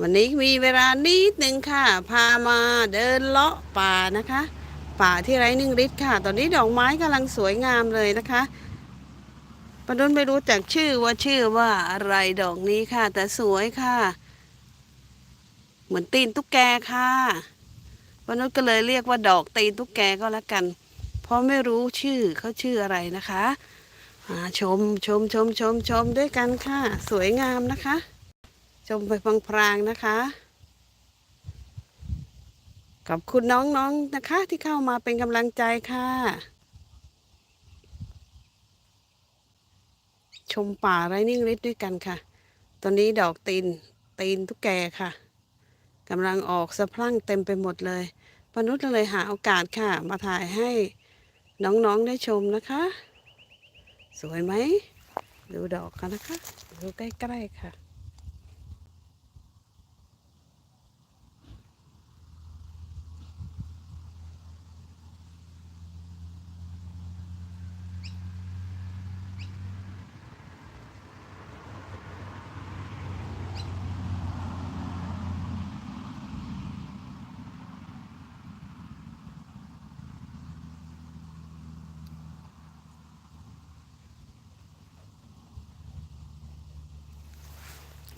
วันนี้มีเวลานิดหนึ่งค่ะ พามาเดินเลาะป่านะคะ ป่าที่ไร้นึ่งฤทธิ์ค่ะ ตอนนี้ดอกไม้กำลังสวยงามเลยนะคะปนุนไม่รู้จักชื่อว่าชื่อว่าอะไรดอกนี้ค่ะ แต่สวยค่ะ เหมือนตีนตุ๊กแกค่ะปนุนก็เลยเรียกว่าดอกตีนตุ๊กแกก็แล้วกัน เพราะไม่รู้ชื่อเขาชื่ออะไรนะคะชมชมชมชมชมด้วยกันค่ะ สวยงามนะคะ ชมไปพลางๆนะคะขอบคุณน้องๆนนะคะ ที่เข้ามาเป็นกำลังใจค่ะ ชมป่าไรนิ่งฤทธิ์ด้วยกันค่ะ ตอนนี้ดอกตีนตีนตุ๊กแกค่ะกำลังออกสะพรั่งเต็มไปหมดเลยปนุษย์เลยหาโอกาสค่ะ มาถ่ายให้น้องๆได้ชมนะคะ สวยไหม ดูดอกกันนะคะ ดูใกล้ๆค่ะ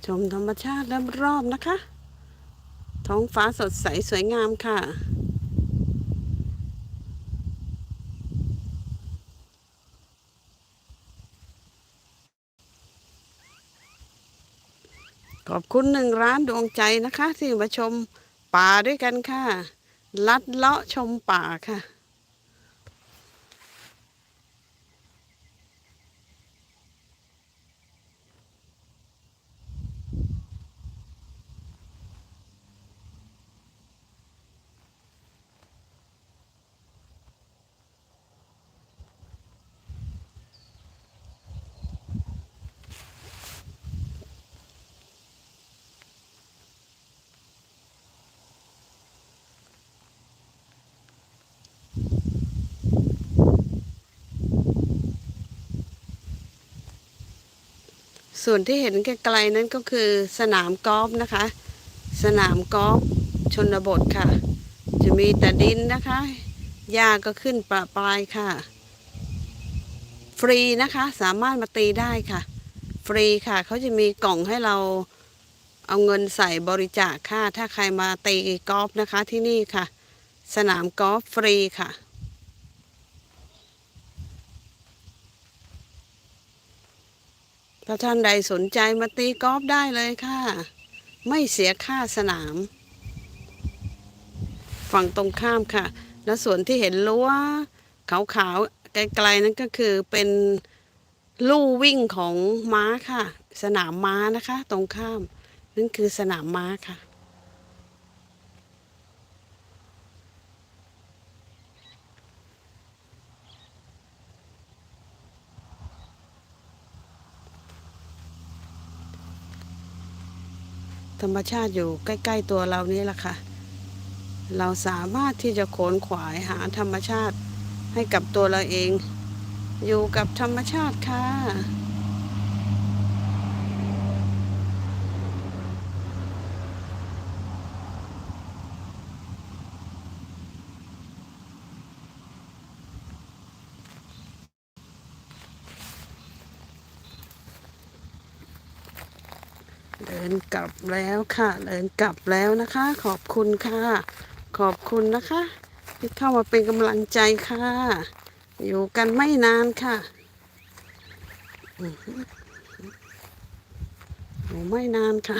ชมธรรมชาติรอบๆนะคะ ท้องฟ้าสดใสสวยงามค่ะ ขอบคุณหนึ่งร้านดวงใจนะคะ ที่มาชมป่าด้วยกันค่ะ ลัดเลาะชมป่าค่ะ ส่วนที่เห็นไกลๆนั้นก็คือสนามกอล์ฟนะคะ สนามกอล์ฟชนบทค่ะ จะมีแต่ดินนะคะหญ้าก็ขึ้นประปรายค่ะ ฟรีนะคะสามารถมาตีได้ค่ะ ฟรีค่ะเขาจะมีกล่องให้เราเอาเงินใส่บริจาคค่ะ ถ้าใครมาตีกอล์ฟนะคะที่นี่ค่ะ สนามกอล์ฟฟรีค่ะ ถ้าท่านใดสนใจมาตีกอล์ฟได้เลยค่ะ ไม่เสียค่าสนาม ฝั่งตรงข้ามค่ะ แล้วส่วนที่เห็นรั้วขาวๆไกลๆนั้นก็คือเป็นลู่วิ่งของม้าค่ะ สนามม้านะคะ ตรงข้ามนั่นคือสนามม้าค่ะ ธรรมชาติอยู่ใกล้ ๆ ตัวเรานี่แหละค่ะ เราสามารถที่จะขนขวายหาธรรมชาติให้กับตัวเราเอง อยู่กับธรรมชาติค่ะ ดินกลับแล้วค่ะเดินกลับแล้วนะคะ ขอบคุณค่ะ ขอบคุณนะคะ ที่เข้ามาเป็นกำลังใจค่ะ อยู่กันไม่นานค่ะอยู่ไม่นานค่ะ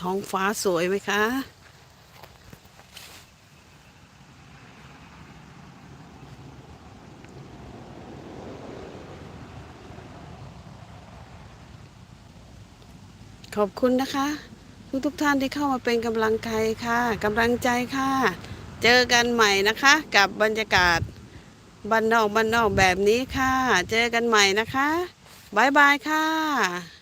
ท้องฟ้าสวยไหมคะ ขอบคุณนะคะ ทุกทุกท่านที่เข้ามาเป็นกำลังใจค่ะกำลังใจค่ะ เจอกันใหม่นะคะ กับบรรยากาศบ้านนอกบ้านนอกแบบนี้ค่ะ เจอกันใหม่นะคะบายบายค่ะ